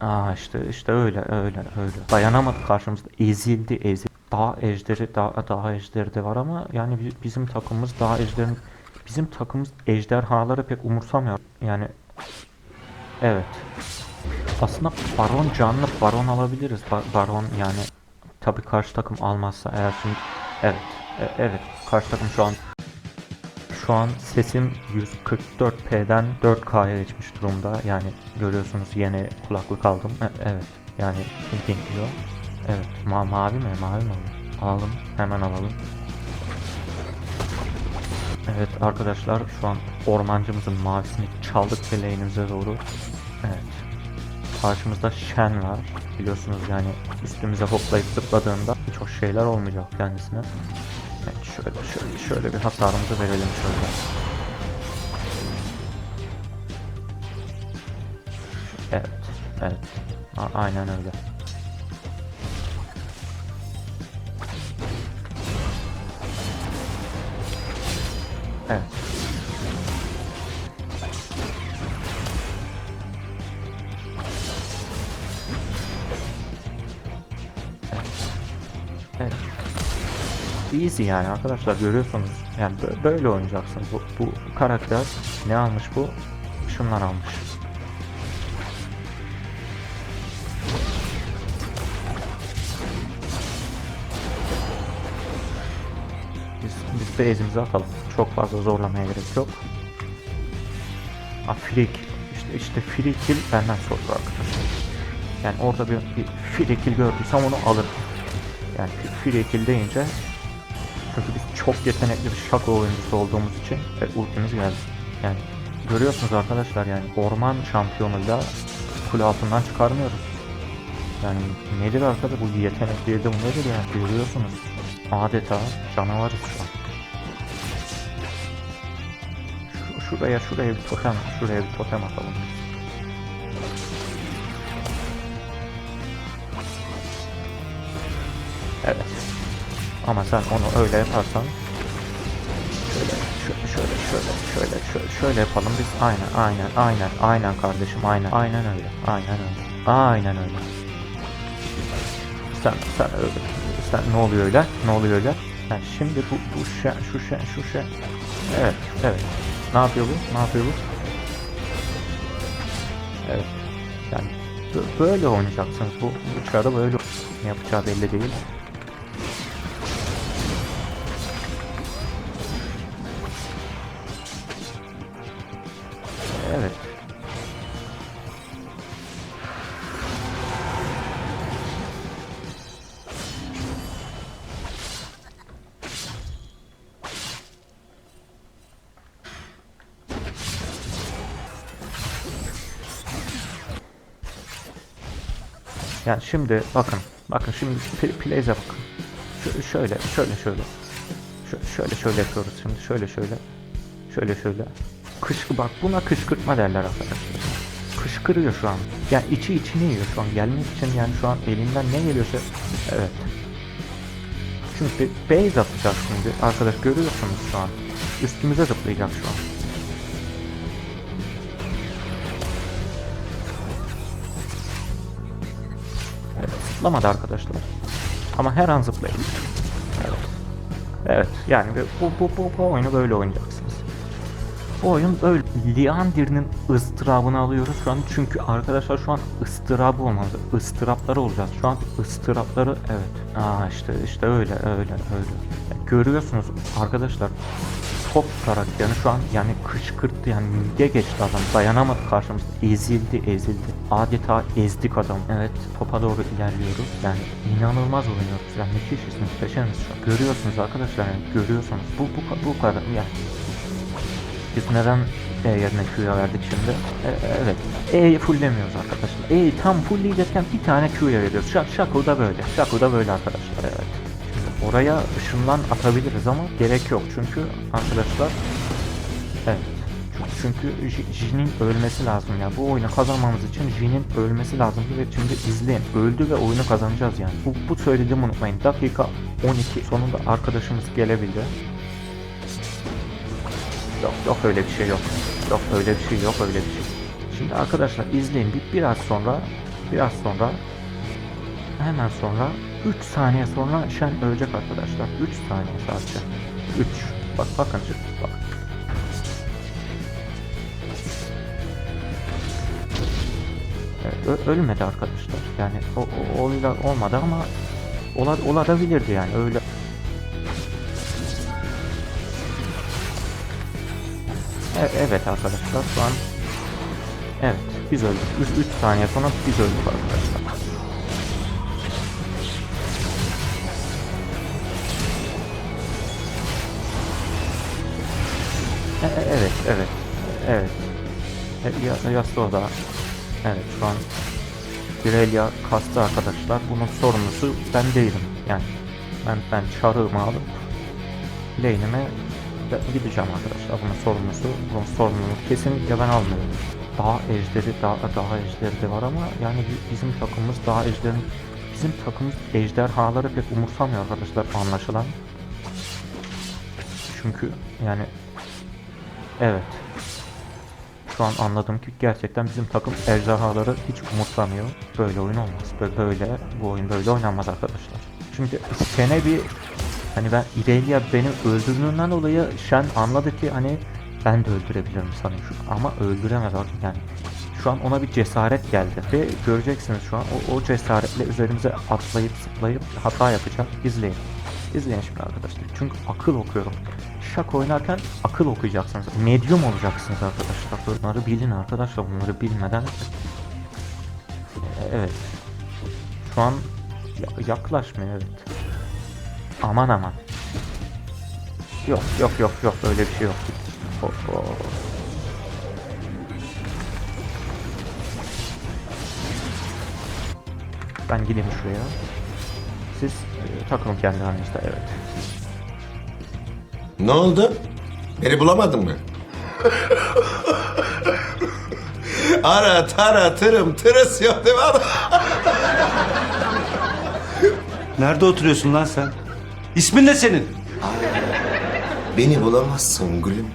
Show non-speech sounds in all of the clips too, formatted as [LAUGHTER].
Aa işte işte öyle öyle öyle. Dayanamadı karşımızda. Ezildi ezildi. Daha ejderi daha, daha ejderi de var ama yani bi- bizim takımımız daha ejderin bizim takımımız ejderhaları pek umursamıyor. Yani evet. Aslında baron canlı baron alabiliriz. Ba- baron yani tabii karşı takım almazsa eğer şimdi evet e- evet karşı takım şu an şu an sesim 144p'den 4K'ya geçmiş durumda. Yani görüyorsunuz yeni kulaklık aldım. E- evet. Yani ping diyor. Evet. Ma mavi mi? Mavi mi? Alalım. Hemen alalım. Evet arkadaşlar şu an ormancımızın mavisini çaldık ve doğru. Evet. Karşımızda Shen var. Biliyorsunuz yani üstümüze hoplayıp zıpladığında hiç şeyler olmayacak kendisine. Şöyle şöyle şöyle bir hasarımızı verelim şöyle. Evet, evet. A- aynen öyle. Evet. Easy yani arkadaşlar görüyorsunuz. Yani bö- böyle oynayacaksın. Bu, bu karakter ne almış bu? Şunlar almış. Biz, biz base'imizi atalım. Çok fazla zorlamaya gerek yok. Kill. İşte, işte free kill benden sordu arkadaşlar. Yani orada bir, bir free kill gördüysem onu alırım. Yani free kill deyince çünkü biz çok yetenekli bir şako oyuncusu olduğumuz için ve ultimiz geldi. Yani görüyorsunuz arkadaşlar yani orman şampiyonuyla kule altından çıkarmıyoruz. Yani nedir arkadaşlar bu yetenek değil de bu nedir yani görüyorsunuz. Adeta canavarız şu an. Şu, şuraya şuraya bir totem, şuraya bir totem atalım. Evet. Ama sen onu öyle yaparsan şöyle şöyle şöyle şöyle şöyle şöyle, şöyle yapalım. Biz aynen aynen aynen aynen kardeşim aynen. Aynen öyle. Aynen öyle. Aynen öyle. Sen sen öyle. Sen ne oluyor öyle? Ne oluyor öyle? Yani şimdi bu bu şey şu şey şu şey evet evet. Ne yapıyor bu? Ne yapıyor bu? Evet. Yani bö- böyle oynayacaksınız. Bu uçarı böyle ne yapacağı belli değil Yani şimdi bakın, bakın şimdi pl- plays'e bakın. Şö- şöyle, şöyle, şöyle. Şö- şöyle, şöyle yapıyoruz şimdi. Şöyle, şöyle. Şöyle, şöyle. Kışkı bak buna kışkırtma derler arkadaşlar. Kışkırıyor şu an. Yani içi içini yiyor şu an. Gelmek için yani şu an elinden ne geliyorsa evet. Şimdi base atacak şimdi. Arkadaş görüyorsunuz şu an. Üstümüze zıplayacak şu an. Zıplamadı arkadaşlar. Ama her an zıplayabilir. Evet. Evet yani bu, bu, bu, bu oyunu böyle oynayacaksınız. Bu oyun böyle Liandir'in ıstırabını alıyoruz şu an çünkü arkadaşlar şu an ıstırabı olmaz. ıstırapları olacağız. Şu an ıstırapları evet. Aa işte işte öyle öyle öyle. Görüyorsunuz arkadaşlar top karakterini şu an yani kışkırttı yani mide geçti adam dayanamadı karşımızda ezildi ezildi adeta ezdik adam evet topa doğru ilerliyoruz yani inanılmaz oynuyoruz yani müthişiz muhteşemiz şu an görüyorsunuz arkadaşlar yani görüyorsunuz bu bu, bu kadar yani biz neden E yerine Q'ya verdik şimdi? E, evet. E'yi fulllemiyoruz arkadaşlar. E'yi tam fullleyecekken bir tane Q'ya veriyoruz. Şak, Shaco da böyle. Shaco da böyle arkadaşlar. Evet. Oraya ışınlan atabiliriz ama gerek yok. Çünkü arkadaşlar evet. Çünkü- Jin'in ölmesi lazım ya. Bu oyunu kazanmamız için Jin'in ölmesi lazım ve şimdi izleyin. Öldü ve oyunu kazanacağız yani. Bu, bu söylediğimi unutmayın. Dakika 12 sonunda arkadaşımız gelebildi. Yok yok öyle bir şey yok. Yok öyle bir şey yok öyle bir şey. Şimdi arkadaşlar izleyin bir biraz sonra biraz sonra hemen sonra 3 saniye sonra Shen ölecek arkadaşlar. 3 saniye sadece. 3. Bak bakın bak. Evet, ölmedi arkadaşlar. Yani o, o olaylar olmadı ama ola, olabilirdi yani öyle. E- evet arkadaşlar şu an Evet biz öldük. 3 saniye sonra biz öldük arkadaşlar. E- e- evet evet evet. E, ya, Yasuo da evet şu an Irelia kastı arkadaşlar. Bunun sorumlusu ben değilim. Yani ben ben çarığımı alıp lane'ime de- gideceğim arkadaşlar. Bunun sorumlusu, bunun sorumluluğu kesinlikle ben almıyorum. Daha ejderi, daha, daha ejderi de var ama yani bi- bizim takımımız daha ejderin bizim takımımız ejderhaları pek umursamıyor arkadaşlar anlaşılan. Çünkü yani evet şu an anladım ki gerçekten bizim takım ejderhaları hiç umursamıyor. Böyle oyun olmaz. Böyle, böyle bu oyun böyle oynanmaz arkadaşlar. Çünkü sene bir hani ben İrelia beni öldürdüğünden dolayı Shen anladı ki hani ben de öldürebilirim sanıyor şu ama öldüremez artık yani. Şu an ona bir cesaret geldi ve göreceksiniz şu an o, o cesaretle üzerimize atlayıp zıplayıp hata yapacak. İzleyin. İzleyin şimdi arkadaşlar. Çünkü akıl okuyorum. Şak oynarken akıl okuyacaksınız. Medium olacaksınız arkadaşlar. Bunları bilin arkadaşlar. Bunları bilmeden E, evet. Şu an ya- yaklaşmıyor evet. Aman aman. Yok yok yok yok öyle bir şey yok. Hop, hop. Ben gideyim şuraya. Siz takılın kendi halinizde evet. Ne oldu? Beni bulamadın mı? Ara tara tırım tırıs yok değil mi adam? Nerede oturuyorsun lan sen? İsmin ne senin? Beni bulamazsın gülüm.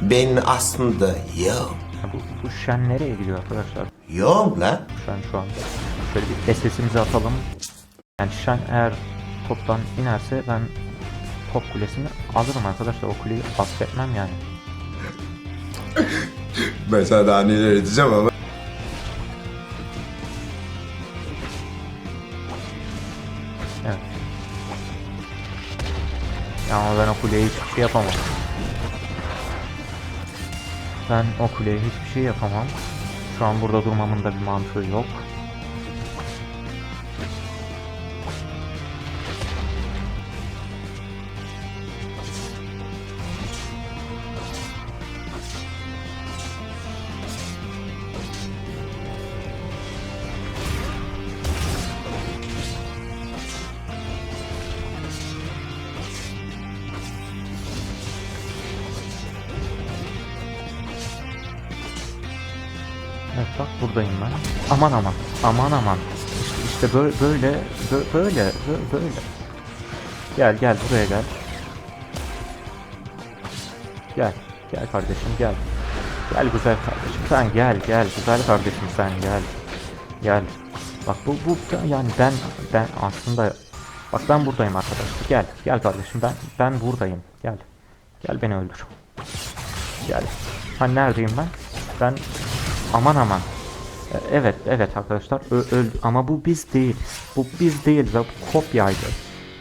Ben aslında. Ha, bu, bu şen nereye gidiyor arkadaşlar? Yoğum lan. Şen şu an. Şöyle bir SS'imizi atalım. Yani şen eğer toptan inerse ben top kulesini alırım arkadaşlar. O kuleyi affetmem yani. [LAUGHS] Ben sana daha neler edeceğim ama. Evet. Ama ben o kuleye hiçbir şey yapamam. Ben o kuleye hiçbir şey yapamam. Şu an burada durmamın da bir mantığı yok. Buradayım ben. Aman aman. Aman aman. İşte, işte böyle böyle bö- böyle bö- böyle. Gel gel buraya gel. Gel. Gel kardeşim gel. Gel güzel kardeşim sen gel gel güzel kardeşim sen gel. Gel. Bak bu bu yani ben ben aslında bak ben buradayım arkadaşlar. Gel gel kardeşim ben ben buradayım. Gel. Gel beni öldür. Gel. Ha neredeyim ben? Ben aman aman. E, Evet evet arkadaşlar öldü ama bu biz değiliz. Bu biz değiliz. Bu kopyaydı.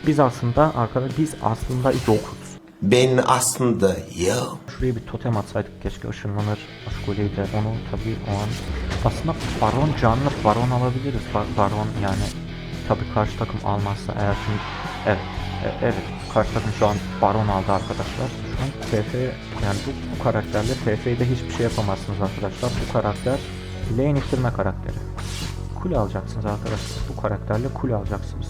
Biz aslında arkadaşlar biz aslında yokuz. Ben aslında yoğum. Şuraya bir totem atsaydık keşke ışınlanır. Aşkoleyi de onu tabii o an aslında baron canlı baron alabiliriz. Ba- baron yani tabii karşı takım almazsa eğer şimdi evet e- evet karşı takım şu an baron aldı arkadaşlar. Şu an TF yani bu, bu karakterle TF'de hiçbir şey yapamazsınız arkadaşlar. Bu karakter lane ittirme karakteri. Kule alacaksınız arkadaşlar. Bu karakterle kule alacaksınız.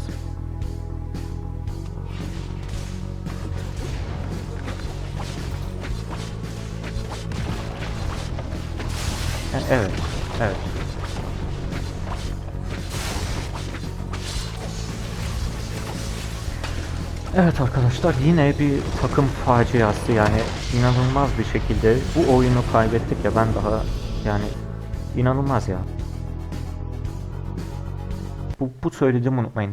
E- Evet, evet. Evet arkadaşlar yine bir takım faciası yani inanılmaz bir şekilde bu oyunu kaybettik ya ben daha yani İnanılmaz ya. Bu, bu söylediğimi unutmayın.